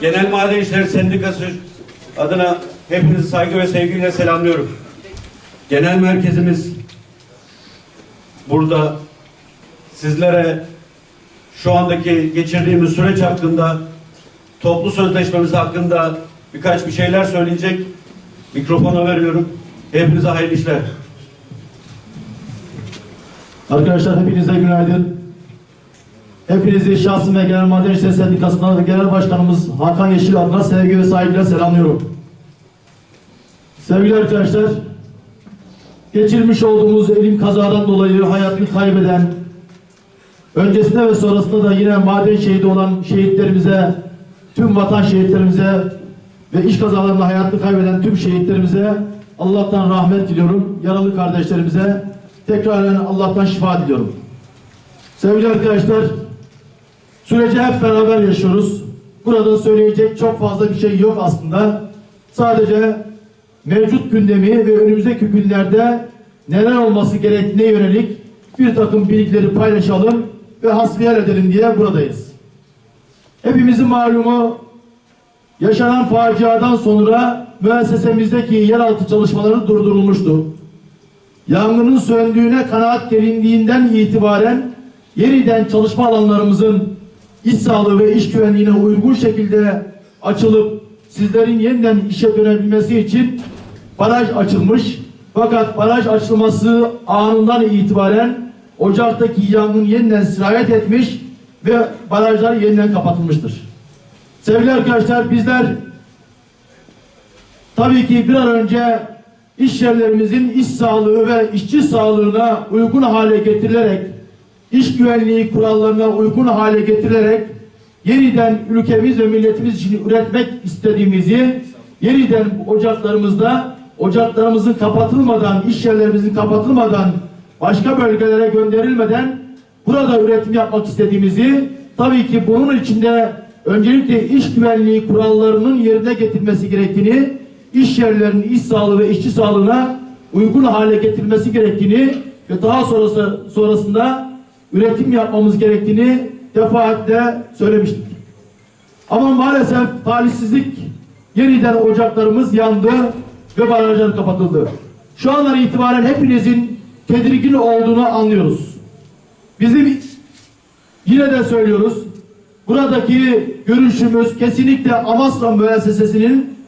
Genel Maden İşleri Sendikası adına hepinizi saygı ve sevgiyle selamlıyorum. Genel merkezimiz burada sizlere şu andaki geçirdiğimiz süreç hakkında toplu sözleşmemiz hakkında birkaç bir şeyler söyleyecek. Mikrofona veriyorum. Hepinize hayırlı işler. Arkadaşlar hepinize günaydın. Hepinizi şahsım ve Genel Maden İşleri Sendikası'ndan ve Genel Başkanımız Hakan Yeşil adına sevgi ve saygıyla selamlıyorum. Sevgili arkadaşlar, geçirmiş olduğumuz elim kazadan dolayı hayatını kaybeden, öncesinde ve sonrasında da yine maden şehidi olan şehitlerimize, tüm vatan şehitlerimize ve iş kazalarında hayatını kaybeden tüm şehitlerimize Allah'tan rahmet diliyorum. Yaralı kardeşlerimize tekraren Allah'tan şifa diliyorum. Sevgili arkadaşlar, süreci hep beraber yaşıyoruz. Burada söyleyecek çok fazla bir şey yok aslında. Sadece mevcut gündemi ve önümüzdeki günlerde neler olması gerektiğine yönelik bir takım bilgileri paylaşalım ve hasbihal edelim diye buradayız. Hepimizin malumu yaşanan faciadan sonra müessesemizdeki yeraltı çalışmaları durdurulmuştu. Yangının söndüğüne kanaat gelindiğinden itibaren yeniden çalışma alanlarımızın iş sağlığı ve iş güvenliğine uygun şekilde açılıp sizlerin yeniden işe dönebilmesi için baraj açılmış. Fakat baraj açılması anından itibaren Ocak'taki yangın yeniden sirayet etmiş ve barajlar yeniden kapatılmıştır. Sevgili arkadaşlar bizler tabii ki bir an önce iş yerlerimizin iş sağlığı ve işçi sağlığına uygun hale getirilerek iş güvenliği kurallarına uygun hale getirilerek yeniden ülkemiz ve milletimiz için üretmek istediğimizi yeniden ocaklarımızda ocaklarımızın kapatılmadan iş yerlerimizin kapatılmadan başka bölgelere gönderilmeden burada üretim yapmak istediğimizi tabii ki bunun içinde öncelikle iş güvenliği kurallarının yerine getirilmesi gerektiğini iş yerlerinin iş sağlığı ve işçi sağlığına uygun hale getirilmesi gerektiğini ve daha sonrası sonrasında üretim yapmamız gerektiğini defaatle söylemiştik. Ama maalesef talihsizlik yeniden ocaklarımız yandı ve barajlar kapatıldı. Şu andan itibaren hepinizin tedirgin olduğunu anlıyoruz. Bizim yine de söylüyoruz. Buradaki görüşümüz kesinlikle Amasra müessesesinin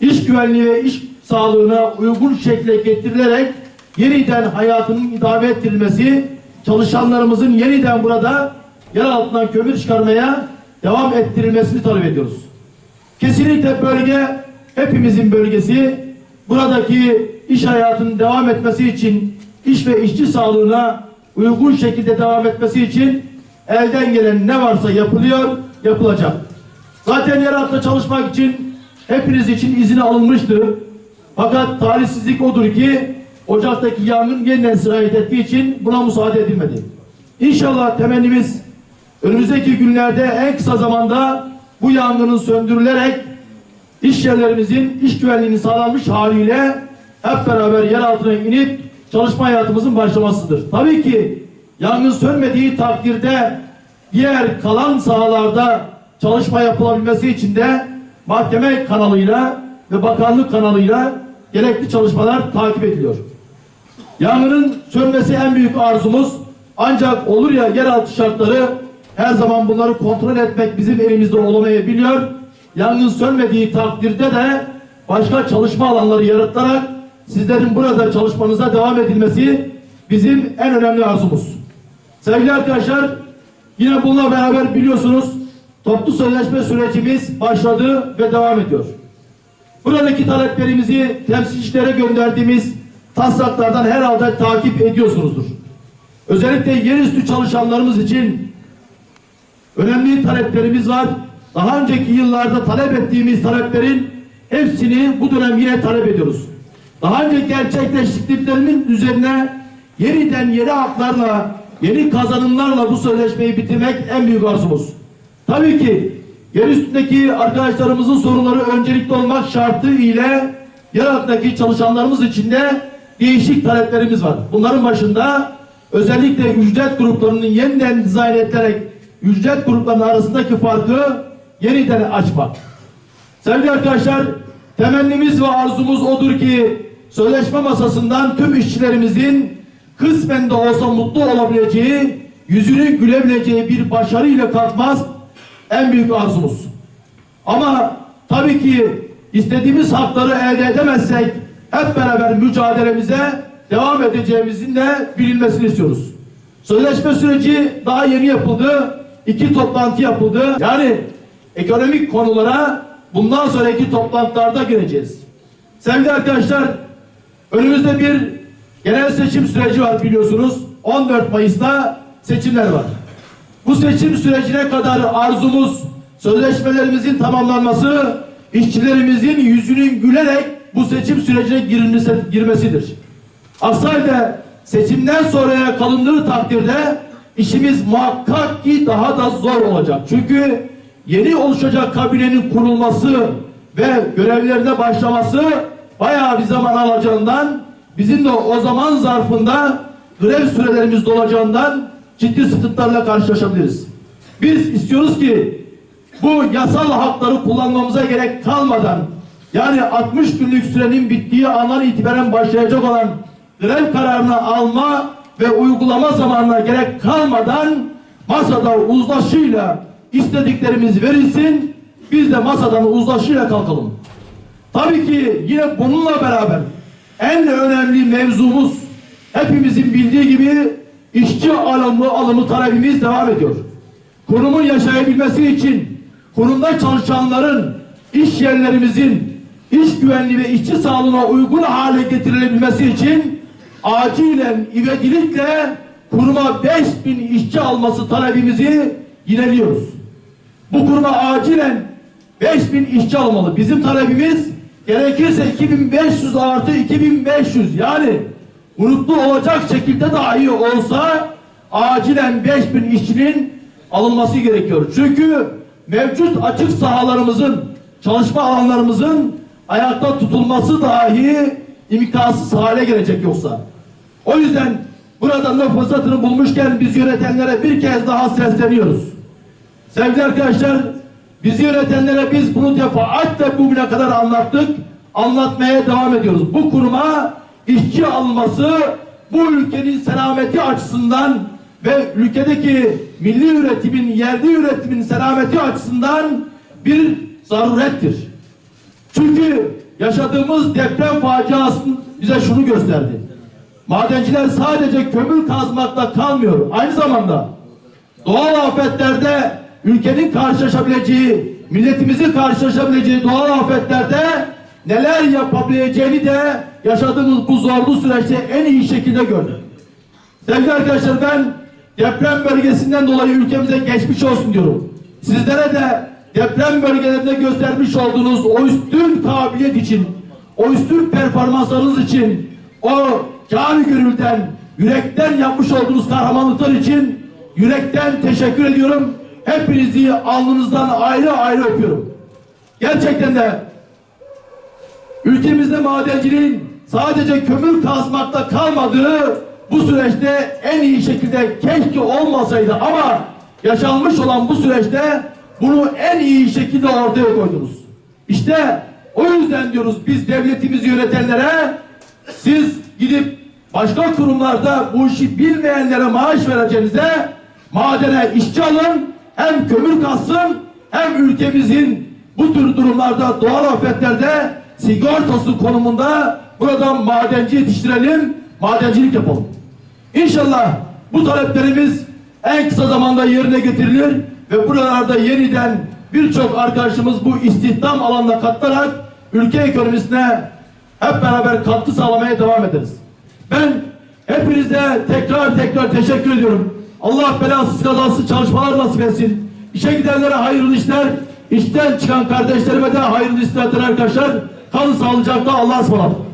iş güvenliği ve iş sağlığına uygun şekilde getirilerek yeniden hayatının idame ettirilmesi, çalışanlarımızın yeniden burada yer altından kömür çıkarmaya devam ettirilmesini talep ediyoruz. Kesinlikle bölge hepimizin bölgesi. Buradaki iş hayatının devam etmesi için iş ve işçi sağlığına uygun şekilde devam etmesi için elden gelen ne varsa yapılıyor, yapılacak. Zaten yer altında çalışmak için hepiniz için izin alınmıştı. Fakat talihsizlik odur ki Ocak'taki yangın yeniden sirayet ettiği için buna müsaade edilmedi. İnşallah temennimiz önümüzdeki günlerde en kısa zamanda bu yangının söndürülerek iş yerlerimizin iş güvenliğinin sağlanmış haliyle hep beraber yer altına inip çalışma hayatımızın başlamasıdır. Tabii ki yangın sönmediği takdirde diğer kalan sahalarda çalışma yapılabilmesi için de mahkeme kanalıyla ve bakanlık kanalıyla gerekli çalışmalar takip ediliyor. Yangının sönmesi en büyük arzumuz. Ancak olur ya yeraltı şartları her zaman bunları kontrol etmek bizim elimizde olamayabiliyor. Yangın sönmediği takdirde de başka çalışma alanları yaratılarak sizlerin burada çalışmanıza devam edilmesi bizim en önemli arzumuz. Sevgili arkadaşlar yine bununla beraber biliyorsunuz toplu sözleşme sürecimiz başladı ve devam ediyor. Buradaki taleplerimizi temsilcilere gönderdiğimiz taslaklardan herhalde takip ediyorsunuzdur. Özellikle yerüstü çalışanlarımız için önemli taleplerimiz var. Daha önceki yıllarda talep ettiğimiz taleplerin hepsini bu dönem yine talep ediyoruz. Daha önce gerçekleştirdiklerinin üzerine yeniden yeni haklarla, yeni kazanımlarla bu sözleşmeyi bitirmek en büyük arzumuz. Tabii ki yer üstündeki arkadaşlarımızın soruları öncelikli olmak şartı ile yer altındaki çalışanlarımız için de değişik taleplerimiz var. Bunların başında özellikle ücret gruplarının yeniden dizayn edilerek ücret gruplarının arasındaki farkı yeniden açmak. Sevgili arkadaşlar, temennimiz ve arzumuz odur ki sözleşme masasından tüm işçilerimizin kısmen de olsa mutlu olabileceği, yüzünün gülebileceği bir başarıyla kalkmaz en büyük arzumuz. Ama tabii ki istediğimiz hakları elde edemezsek hep beraber mücadelemize devam edeceğimizin de bilinmesini istiyoruz. Sözleşme süreci daha yeni yapıldı. İki toplantı yapıldı. Yani ekonomik konulara bundan sonraki toplantılarda gireceğiz. Sevgili arkadaşlar, önümüzde bir genel seçim süreci var biliyorsunuz. 14 Mayıs'ta seçimler var. Bu seçim sürecine kadar arzumuz sözleşmelerimizin tamamlanması, işçilerimizin yüzünün gülerek bu seçim sürecine girmesidir. Aksi halde seçimden sonraya kalındığı takdirde işimiz muhakkak ki daha da zor olacak. Çünkü yeni oluşacak kabinenin kurulması ve görevlerine başlaması bayağı bir zaman alacağından bizim de o zaman zarfında grev sürelerimiz dolacağından ciddi sıkıntılarla karşılaşabiliriz. Biz istiyoruz ki bu yasal hakları kullanmamıza gerek kalmadan yani 60 günlük sürenin bittiği andan itibaren başlayacak olan grev kararını alma ve uygulama zamanına gerek kalmadan masada uzlaşıyla istediklerimiz verilsin biz de masadan uzlaşıyla kalkalım. Tabii ki yine bununla beraber en önemli mevzumuz hepimizin bildiği gibi işçi alımı alımı talebimiz devam ediyor. Kurumun yaşayabilmesi için kurumda çalışanların iş yerlerimizin iş güvenliği ve işçi sağlığına uygun hale getirilebilmesi için acilen ivedilikle kuruma 5000 işçi alması talebimizi yineliyoruz. Bu kuruma acilen 5000 işçi almalı. Bizim talebimiz gerekirse 2500 artı 2500 yani gruplu olacak şekilde dahi olsa acilen 5000 işçinin alınması gerekiyor. Çünkü mevcut açık sahalarımızın, çalışma alanlarımızın ayakta tutulması dahi imkansız hale gelecek yoksa. O yüzden buradan da fırsatını bulmuşken biz yönetenlere bir kez daha sesleniyoruz. Sevgili arkadaşlar, bizi yönetenlere biz bunu defaatle bugüne kadar anlattık, anlatmaya devam ediyoruz. Bu kuruma işçi alması bu ülkenin selameti açısından ve ülkedeki milli üretimin, yerli üretimin selameti açısından bir zarurettir. Çünkü yaşadığımız deprem faciası bize şunu gösterdi. Madenciler sadece kömür kazmakla kalmıyor. Aynı zamanda doğal afetlerde ülkenin karşılaşabileceği, milletimizin karşılaşabileceği doğal afetlerde neler yapabileceğini de yaşadığımız bu zorlu süreçte en iyi şekilde gördük. Sevgili arkadaşlar ben deprem bölgesinden dolayı ülkemize geçmiş olsun diyorum. Sizlere de deprem bölgelerinde göstermiş olduğunuz o üstün kabiliyet için, o üstün performanslarınız için, o cani gönülden, yürekten yapmış olduğunuz kahramanlıklar için yürekten teşekkür ediyorum. Hepinizi alnınızdan ayrı ayrı öpüyorum. Gerçekten de ülkemizde madenciliğin sadece kömür kazmakta kalmadığı bu süreçte en iyi şekilde keşke olmasaydı ama yaşanmış olan bu süreçte bunu en iyi şekilde ortaya koydunuz. İşte o yüzden diyoruz biz devletimizi yönetenlere siz gidip başka kurumlarda bu işi bilmeyenlere maaş vereceğinize madene işçi alın hem kömür kazsın hem ülkemizin bu tür durumlarda doğal afetlerde sigortası konumunda buradan madenci yetiştirelim, madencilik yapalım. İnşallah bu taleplerimiz en kısa zamanda yerine getirilir ve buralarda yeniden birçok arkadaşımız bu istihdam alanına katılarak ülke ekonomisine hep beraber katkı sağlamaya devam ederiz. Ben hepinize tekrar tekrar teşekkür ediyorum. Allah belasız kazasız çalışmalar nasip etsin. İşe gidenlere hayırlı işler, işten çıkan kardeşlerime de hayırlı istirahatler arkadaşlar. Kalın sağlıcakla Allah'a ısmarladık.